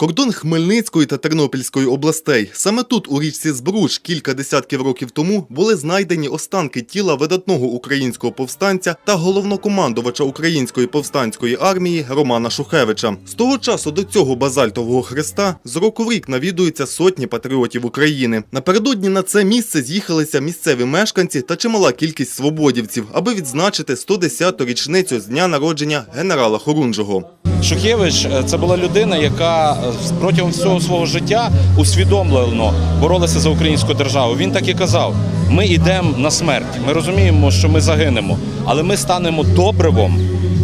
Кордон Хмельницької та Тернопільської областей. Саме тут, у річці Збруч, кілька десятків років тому були знайдені останки тіла видатного українського повстанця та головнокомандувача української повстанської армії Романа Шухевича. З того часу до цього базальтового хреста з року в рік навідуються сотні патріотів України. Напередодні на це місце з'їхалися місцеві мешканці та чимала кількість свободівців, аби відзначити 110-ту річницю з дня народження генерала Хорунжого. Шухевич е, це була людина, яка е, протягом всього свого життя усвідомлено боролася за українську державу. Він так і казав: ми йдемо на смерть. Ми розуміємо, що ми загинемо, але ми станемо добривом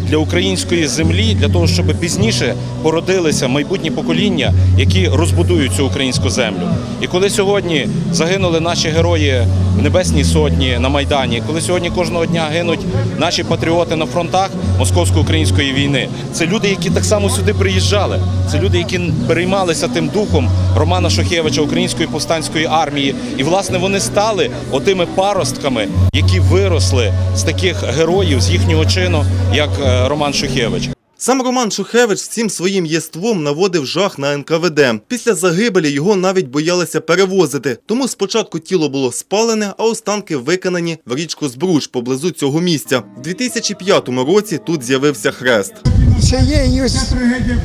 для української землі, для того, щоб пізніше породилися майбутні покоління, які розбудують цю українську землю. І коли сьогодні загинули наші герої в Небесній Сотні на Майдані, коли сьогодні кожного дня гинуть наші патріоти на фронтах московсько-української війни, це люди, які так само сюди приїжджали. Це люди, які переймалися тим духом Романа Шухевича, української повстанської армії. І власне вони стали отими паростками, які виросли з таких героїв, з їхнього чину, як е, Роман Шухевич. Сам Роман Шухевич всім своїм єством наводив жах на НКВД. Після загибелі його навіть боялися перевозити. Тому спочатку тіло було спалене, а останки виконані в річку Збруч поблизу цього місця. У 2005 році тут з'явився хрест. цією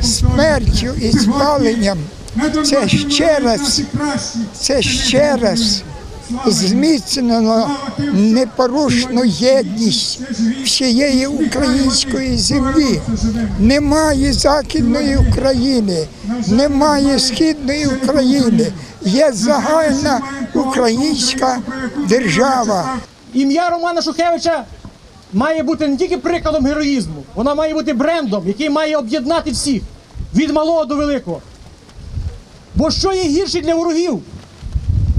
смертю і спаленням це ще раз, це ще раз зміцнено непорушну єдність всієї української землі. Немає Західної України, немає Східної України. Є загальна українська держава. Ім'я Романа Шухевича має бути не тільки прикладом героїзму, вона має бути брендом, який має об'єднати всіх від малого до великого. Бо що є гірше для ворогів,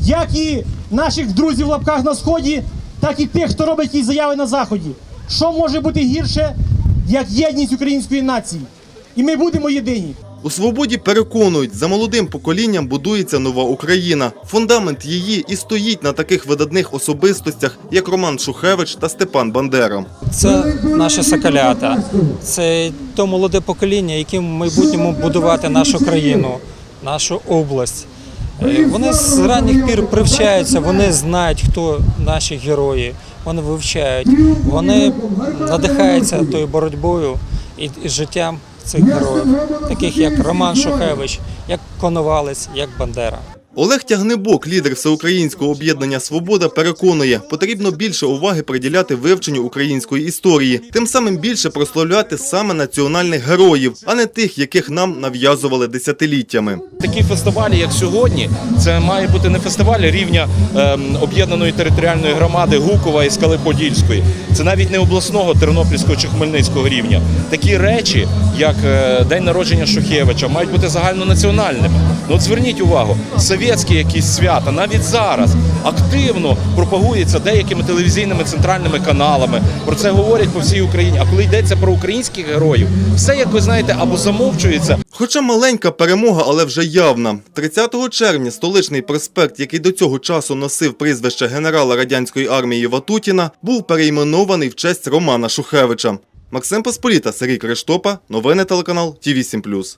як і наших друзів в лапках на сході, так і тих, хто робить якісь заяви на заході. Що може бути гірше, як єдність української нації? І ми будемо єдині. У свободі переконують, за молодим поколінням будується нова Україна. Фундамент її і стоїть на таких видатних особистостях, як Роман Шухевич та Степан Бандера. Це наші соколята, це то молоде покоління, яким в майбутньому будувати нашу країну, нашу область. Е, Вони з ранніх пір привчаються, вони знають, хто наші герої. Вони вивчають, вони надихаються тою боротьбою і, і життям цих героїв, таких як Роман Шухевич, як Коновалець, як Бандера. Олег Тягнебок, лідер всеукраїнського об'єднання Свобода, переконує, потрібно більше уваги приділяти вивченню української історії, тим самим більше прославляти саме національних героїв, а не тих, яких нам нав'язували десятиліттями. Такі фестивалі, як сьогодні, це має бути не фестиваль рівня ем, об'єднаної територіальної громади Гукова і Скали Подільської. Це навіть не обласного Тернопільського чи Хмельницького рівня. Такі речі, як е, День народження Шухевича, мають бути загальнонаціональними. Ну от зверніть увагу, совєтські якісь свята навіть зараз активно пропагуються деякими телевізійними центральними каналами. Про це говорять по всій Україні. А коли йдеться про українських героїв, все як ви знаєте, або замовчується, Хоча маленька перемога, але вже явна. 30 червня столичний проспект, який до цього часу носив прізвище генерала радянської армії Ватутіна, був перейменований в честь Романа Шухевича. Максим Посполіта, Сергій Криштопа, новини телеканал Ті 8